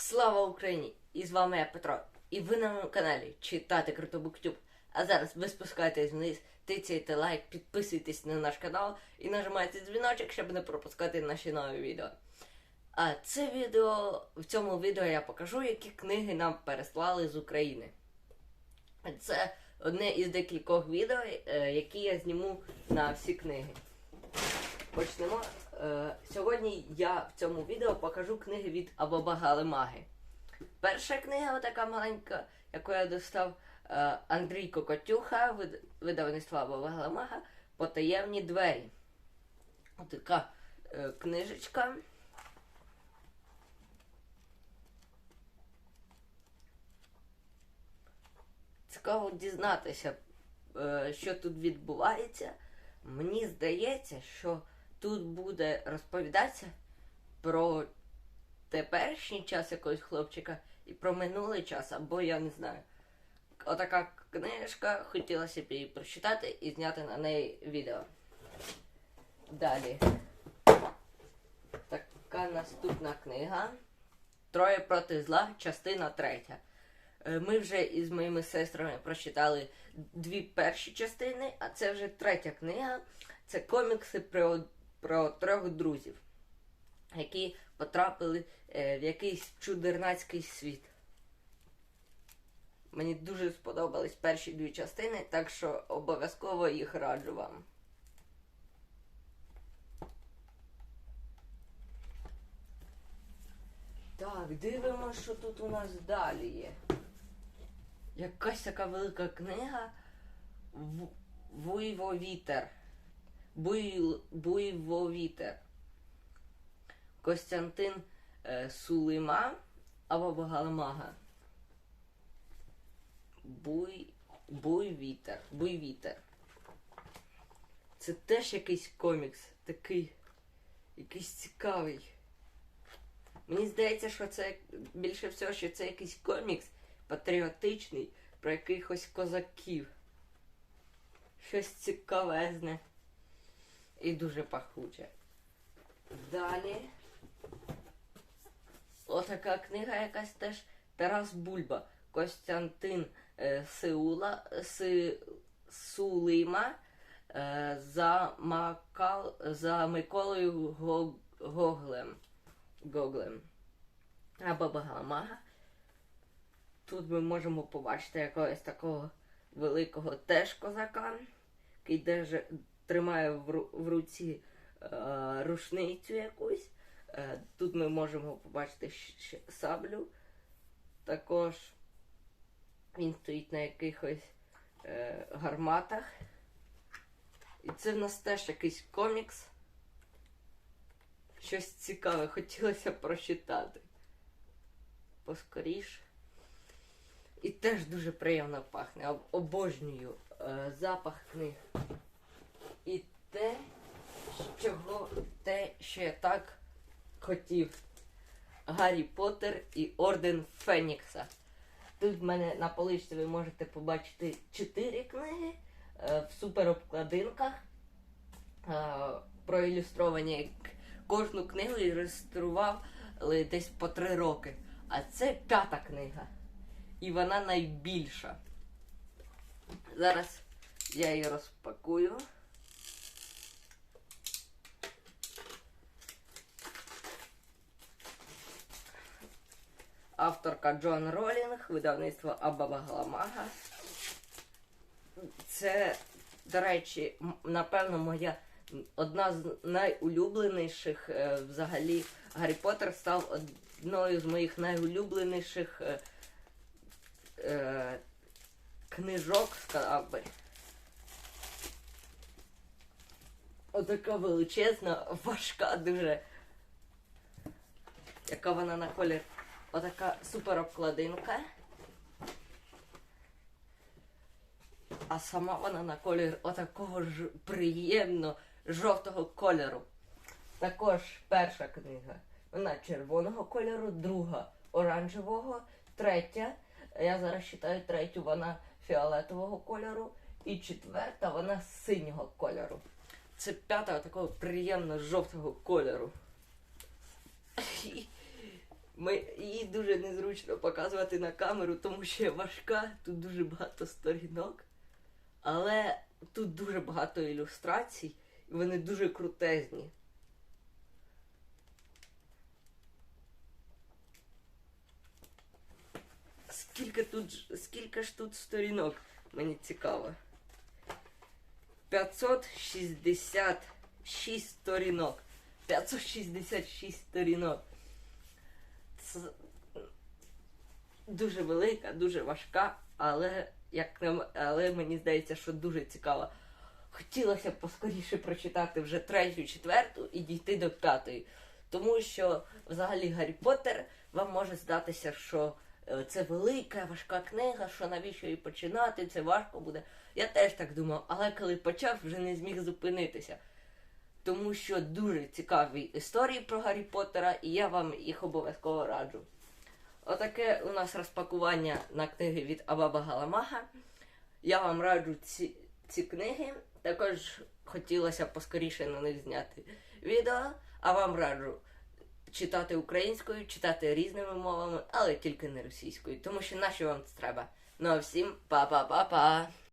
Слава Україні! І з вами я Петро. І ви на моєму каналі Читати Круто Буктюб. А зараз ви спускаєтесь вниз, тицяйте лайк, підписуйтесь на наш канал і нажимайте дзвіночок, щоб не пропускати наші нові відео. А це відео, в цьому відео я покажу, які книги нам переслали з України. Це одне із декількох відео, е, які я зніму на всі книги. Почнемо. Е, Сьогодні я в цьому відео покажу книги від Абаба Галимаги. Перша книга, така маленька, яку я достав е, Андрій Кокотюха, вид- видавництва Абаба Галимага, Потаємні двері. Така е, книжечка. Цікаво дізнатися, е, що тут відбувається. Мені здається, що тут буде розповідатися про теперішній час якогось хлопчика і про минулий час, або я не знаю. Отака книжка, хотілося б її прочитати і зняти на неї відео. Далі. Така наступна книга. Троє проти зла, частина третя. Е, Ми вже із моїми сестрами прочитали дві перші частини, а це вже третя книга. Це комікси про, про трьох друзів, які потрапили е, в якийсь чудернацький світ. Мені дуже сподобались перші дві частини, так що обов'язково їх раджу вам. Так, дивимося, що тут у нас далі є. Якась така велика книга В- Буйвовітер. Буйвовітер. Костянтин е, Сулима або Багаламага. Буй... Буйвітер. Буйвітер. Це теж якийсь комікс. Такий. Якийсь цікавий. Мені здається, що це більше всього, що це якийсь комікс патріотичний про якихось козаків. Щось цікавезне і дуже пахуче. Далі. Отака книга якась теж Тарас Бульба. Костянтин е, Сеула, Си, Сулима е, за, Макал, за Миколою Го- Гоглем. Гоглем. Або Багамага. Тут ми можемо побачити якогось такого великого теж козака, який держи, тримає в, в руці е, рушницю якусь. Е, тут ми можемо побачити саблю. Також він стоїть на якихось е, гарматах. І це в нас теж якийсь комікс. Щось цікаве, хотілося прочитати. Поскоріше. І теж дуже приємно пахне. Обожнюю е, запах книг. І те, чого те, що я так хотів. Гаррі Поттер і Орден Фенікса. Тут в мене на поличці ви можете побачити чотири книги е, в суперобкладинках. Е, проілюстровані кожну книгу ілюстрували десь по три роки. А це п'ята книга. І вона найбільша. Зараз я її розпакую. Авторка Джон Ролінг, видавництво Абаба Гламага. Це, до речі, напевно, моя одна з найулюбленіших е, взагалі Гаррі Поттер став одною з моїх найулюбленіших е, е, книжок, сказав би. Отака величезна, важка дуже. Яка вона на колір. Отака супер обкладинка. А сама вона на колір отакого ж приємно жовтого кольору. Також перша книга. Вона червоного кольору, друга оранжевого, третя. Я зараз читаю третю, вона фіолетового кольору. І четверта вона синього кольору. Це п'ята такого приємно жовтого кольору. Ми, її дуже незручно показувати на камеру, тому що я важка, тут дуже багато сторінок. Але тут дуже багато ілюстрацій, і вони дуже крутезні. Скільки тут скільки ж тут сторінок? Мені цікаво. 566 сторінок. 566 сторінок. Це дуже велика, дуже важка, але, як але мені здається, що дуже цікава. Хотілося б поскоріше прочитати вже третю, четверту і дійти до п'ятої. Тому що взагалі Гаррі Поттер вам може здатися, що е, це велика, важка книга, що навіщо її починати, це важко буде. Я теж так думав, але коли почав, вже не зміг зупинитися. Тому що дуже цікаві історії про Гаррі Поттера, і я вам їх обов'язково раджу. Отаке у нас розпакування на книги від Абаба Галамага. Я вам раджу ці, ці книги. Також хотілося поскоріше на них зняти відео, а вам раджу читати українською, читати різними мовами, але тільки не російською, тому що наші вам це треба. Ну а всім па-па-па-па!